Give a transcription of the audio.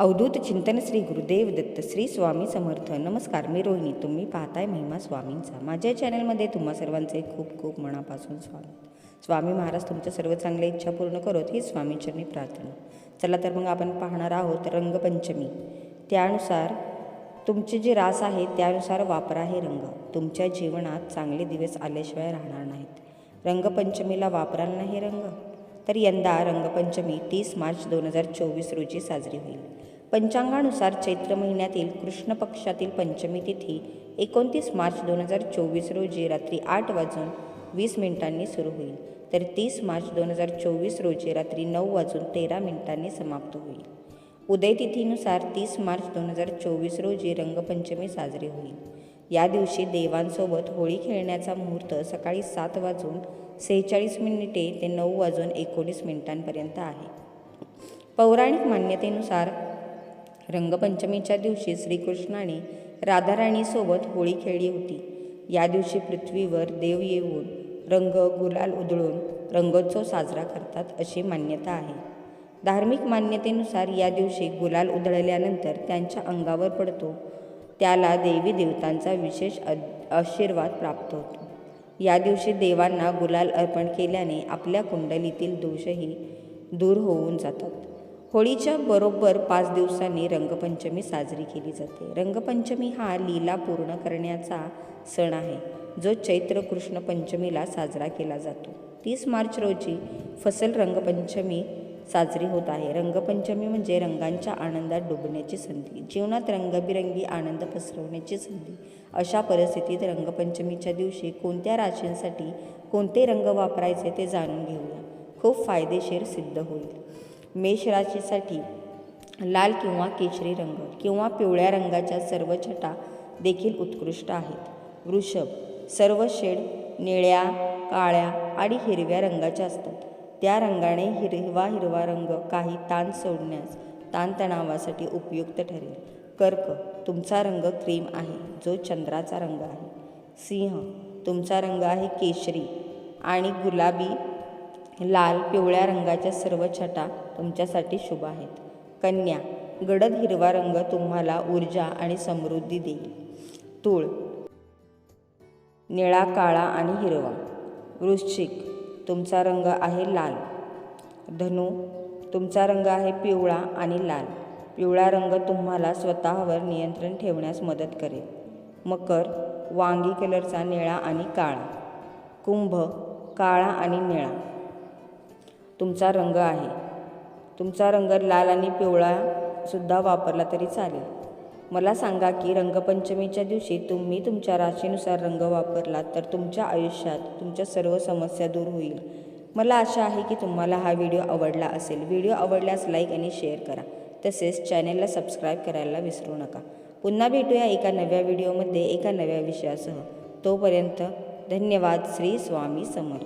अवधूत चिंतन श्री गुरुदेव दत्त श्री स्वामी समर्थ. नमस्कार मी रोहिणी. तुम्ही पाहताय महिमा स्वामींचा. माझ्या चॅनलमध्ये तुम्हा सर्वांचे खूप खूप मनापासून स्वागत. स्वामी महाराज तुमच्या सर्व चांगल्या इच्छा पूर्ण करोत ही स्वामींचरणी प्रार्थना. चला तर मग आपण पाहणार आहोत रंगपंचमी. त्यानुसार तुमचे जे रास आहे त्यानुसार वापरा हे रंग. तुमच्या जीवनात चांगले दिवस आल्याशिवाय राहणार नाहीत. रंगपंचमीला वापराल नाही रंग? तर यंदा रंगपंचमी तीस मार्च दोन हजार चोवीस रोजी साजरी होईल. पंचांगानुसार चैत्र महिन्यातील कृष्ण पक्षातील पंचमी तिथी एकोणतीस मार्च दोन हजार चोवीस रोजी रात्री आठ वाजून वीस मिनिटांनी सुरू होईल. तर तीस मार्च दोन हजार चोवीस रोजी रात्री नऊ वाजून तेरा मिनिटांनी समाप्त होईल. उदयतिथीनुसार तीस मार्च दोन हजार चोवीस रोजी रंगपंचमी साजरी होईल. या दिवशी देवांसोबत होळी खेळण्याचा मुहूर्त सकाळी सात वाजून सेहेचाळीस मिनिटे ते नऊ वाजून एकोणीस मिनिटांपर्यंत आहे. पौराणिक मान्यतेनुसार रंगपंचमीच्या दिवशी श्रीकृष्णाने राधाराणीसोबत होळी खेळली होती. या दिवशी पृथ्वीवर देव येऊन रंग गुलाल उधळून रंगोत्सव साजरा करतात अशी मान्यता आहे. धार्मिक मान्यतेनुसार या दिवशी गुलाल उधळल्यानंतर त्यांच्या अंगावर पडतो त्याला देवी देवतांचा विशेष अ आशीर्वाद प्राप्त होतो. या दिवशी देवांना गुलाल अर्पण केल्याने आपल्या कुंडलीतील दोषही दूर होऊन जातात. होळीच्या बरोबर पाच दिवसांनी रंगपंचमी साजरी केली जाते. रंगपंचमी हा लीला पूर्ण करण्याचा सण आहे जो चैत्र कृष्ण पंचमीला साजरा केला जातो. तीस मार्च रोजी फसल रंगपंचमी साजरी होत आहे. रंगपंचमी म्हणजे रंगांच्या आनंदात डुबण्याची संधी जीवनात रंगबिरंगी आनंद पसरवण्याची संधी. अशा परिस्थितीत रंगपंचमीच्या दिवशी कोणत्या राशींसाठी कोणते रंग वापरायचे ते जाणून घेऊया. खूप फायदेशीर सिद्ध होईल. मेष राशीसाठी लाल किंवा केशरी रंग किंवा पिवळ्या रंगाच्या सर्व छटा देखील उत्कृष्ट आहेत. वृषभ सर्व शेड निळ्या काळ्या आणि हिरव्या रंगाच्या असतात. त्या रंगाने हिरवा हिरवा रंग काही ताण सोडण्यास ताणतणावासाठी उपयुक्त ठरेल. कर्क तुमचा रंग क्रीम आहे जो चंद्राचा रंग आहे. सिंह तुमचा रंग आहे केशरी आणि गुलाबी लाल पिवळ्या रंगाच्या सर्व छटा तुमच्यासाठी शुभ आहेत. कन्या गडद हिरवा रंग तुम्हाला ऊर्जा आणि समृद्धी देईल. तूळ निळा काळा आणि हिरवा. वृश्चिक तुमचा रंग आहे लाल. धनु तुमचा रंग आहे पिवळा आणि लाल. पिवळा रंग तुम्हाला स्वतःवर नियंत्रण ठेवण्यास मदत करेल. मकर वांगी कलरचा निळा आणि काळा. कुंभ काळा आणि निळा. तुमचा रंग आहे. तुमचा रंग लाल आणि पिवळा सुद्धा वापरला तरी चालेल. मला सांगा की रंगपंचमीच्या दिवशी तुम्ही तुमच्या राशीनुसार रंग वापरलात तर तुमच्या आयुष्यात तुमच्या सर्व समस्या दूर होईल. मला आशा आहे की तुम्हाला हा व्हिडिओ आवडला असेल. व्हिडिओ आवडल्यास लाईक आणि शेअर करा. तसेच चॅनेलला सबस्क्राईब करायला विसरू नका. पुन्हा भेटूया एका नव्या व्हिडिओमध्ये एका नव्या विषयासह. तोपर्यंत धन्यवाद. श्री स्वामी समर्थ.